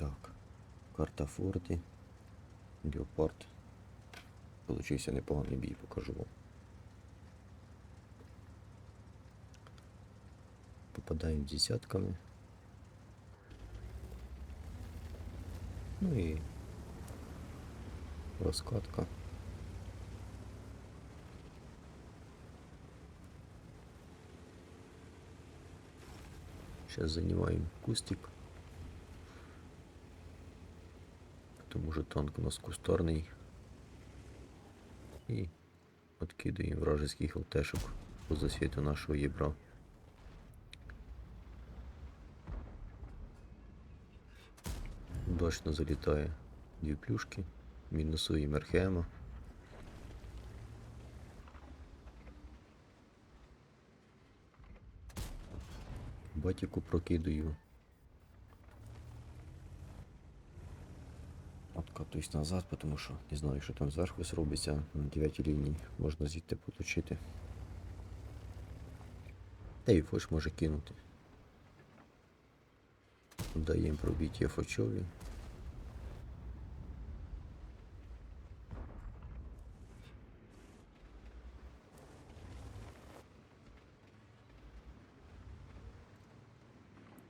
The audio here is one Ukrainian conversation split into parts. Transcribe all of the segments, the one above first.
Так, карта Форти. Леопард. Получився непоганий бій, покажу вам. Попадаємо десятками. Ну і розкатка. Сейчас занимаем кустик. Потому что танк у нас кустарный. И откидываем вражеских ЛТшек по засвету нашего ебра. Удачно залітає дві плюшки, мінусуємо Архема. Батіку прокидаю. Откатуюсь назад, потому що не знаю, що там зверху зробиться. На 9 рівні можна звідти поточити. Та й фош може кинути. Даємо пробіття фочові.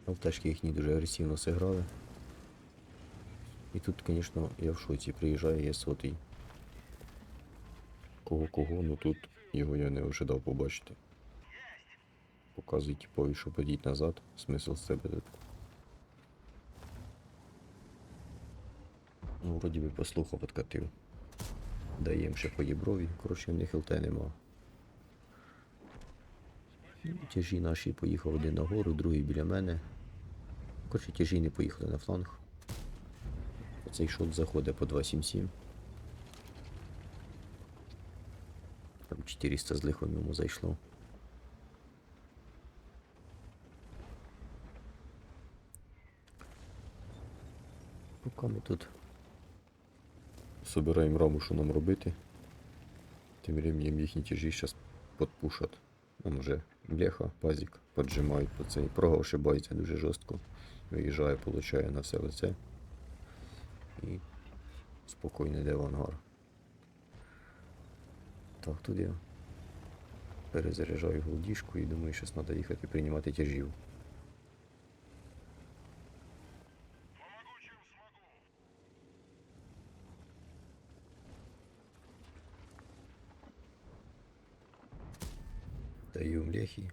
Алтешки їхні дуже агресивно зіграли. І тут, звісно, я в шоці приїжджає є сотий. Кого кого, ну тут його я не ожидав побачити. Показує типові, що подіть назад, смисл з себе тут. Ну, вроді би послухав, подкатив. Даєм ще по єброві, коротше в них ЛТ нема. Тяжі наші поїхав один нагору, другий біля мене. Коротше, тяжі не поїхали на фланг. Цей шот заходить по 277. Там 400 з лихом йому зайшло. Поки ми тут собираємо раму, що нам робити. Тим временем їхні тяжі зараз подпушать. Там вже Леха, пазик поджимають по цей. Прога ошибається дуже жорстко. Виїжджає, получає на все лице. І спокійно йде в. Так, тут я перезаряджаю голдішку і думаю, що треба їхати приймати тяжів. Даю млехи,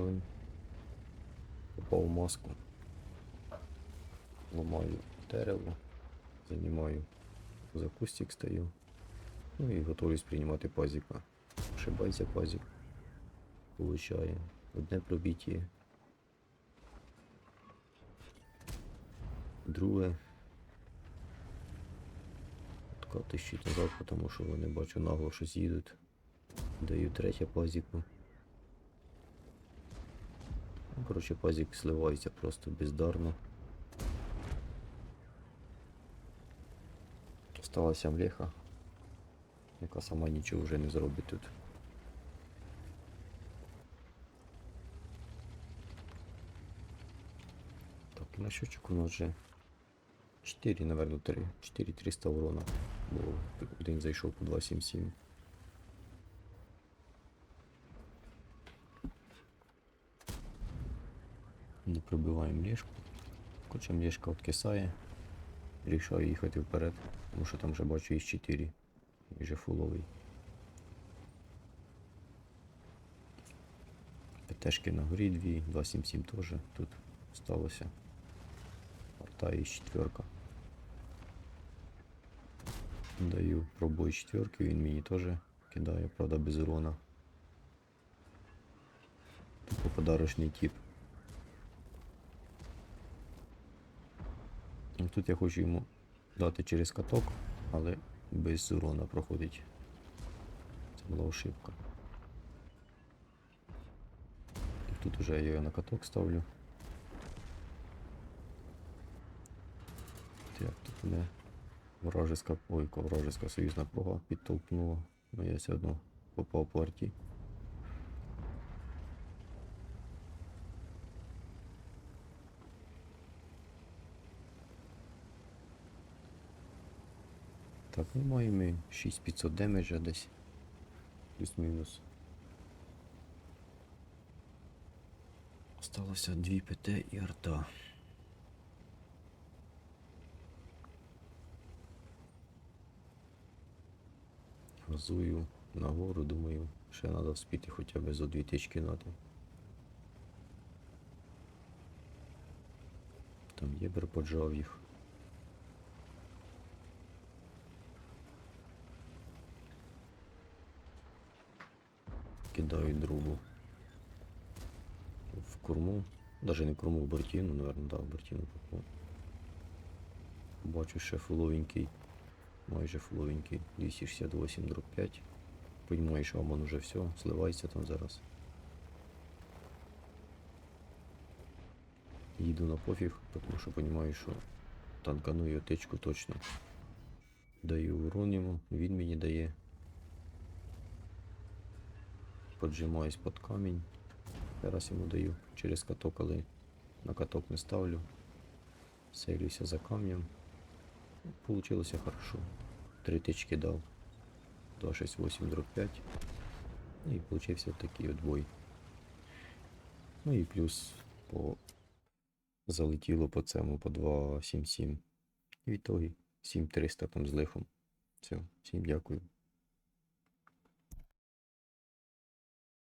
він. Попав маску. Ламаю дерево, займаю за кустик стою. Ну і готуюсь приймати пазіка. Ошибається пазік. Получає одне пробіття. Друге. Откати щит назад, тому що вони бачу нагло щось їдуть. Даю третє пазіку. Коротше, пазік сливається просто бездарно. Осталася млеха, яка сама нічого вже не зробить тут. Так, на щочок у нас вже 4, наверное, 3. 4300 урона. Бо один зайшов по 277. Не пробиваємо ліжку. Хоча млешка откисає. Рішаю їхати вперед, тому що там вже бачу із 4. І вже фуловий. ПТшки на горі 2, 277 теж тут сталося. Арта із четверка. Даю пробой четверки, він мені теж кидає, правда без урона. Типу подарочний тип. Ну, Тут я хочу йому дати через каток, але без урона проходить. Це була ошибка. І тут вже я його на каток ставлю. Так, тут мене вражеська, ой, вражеська союзна прога підтолкнула. Ну я все одно попав по арті. Так, ну маємо 6500 демеджа десь. Плюс-мінус. Осталося 2 ПТ і арта. Газую нагору, думаю, ще треба вспіти хоча б зо дві тички нати. Там єбер поджав їх. Кидаю другу. В корму. Даже не корму, в бортину, наверное, да, в бортину попав. Бачу ще фуловенький. Майже фуловенький. 268 дробь 5. Понимаю, що Амон уже все, сливається там зараз. Їду на пофіг, тому що розумію, що танкану його тичку точно. Даю урон йому, він мені дає. Поджимаюсь під камінь. Зараз йому даю через каток, але на каток не ставлю. Сейлюся за камнем. Получилося хорошо. Три тички дав. 268 дробь 5. Ну і получився такий от бой. Ну і плюс по залетіло по цьому по 277. І в ітогі 7300 там з лихом. Все, всім дякую.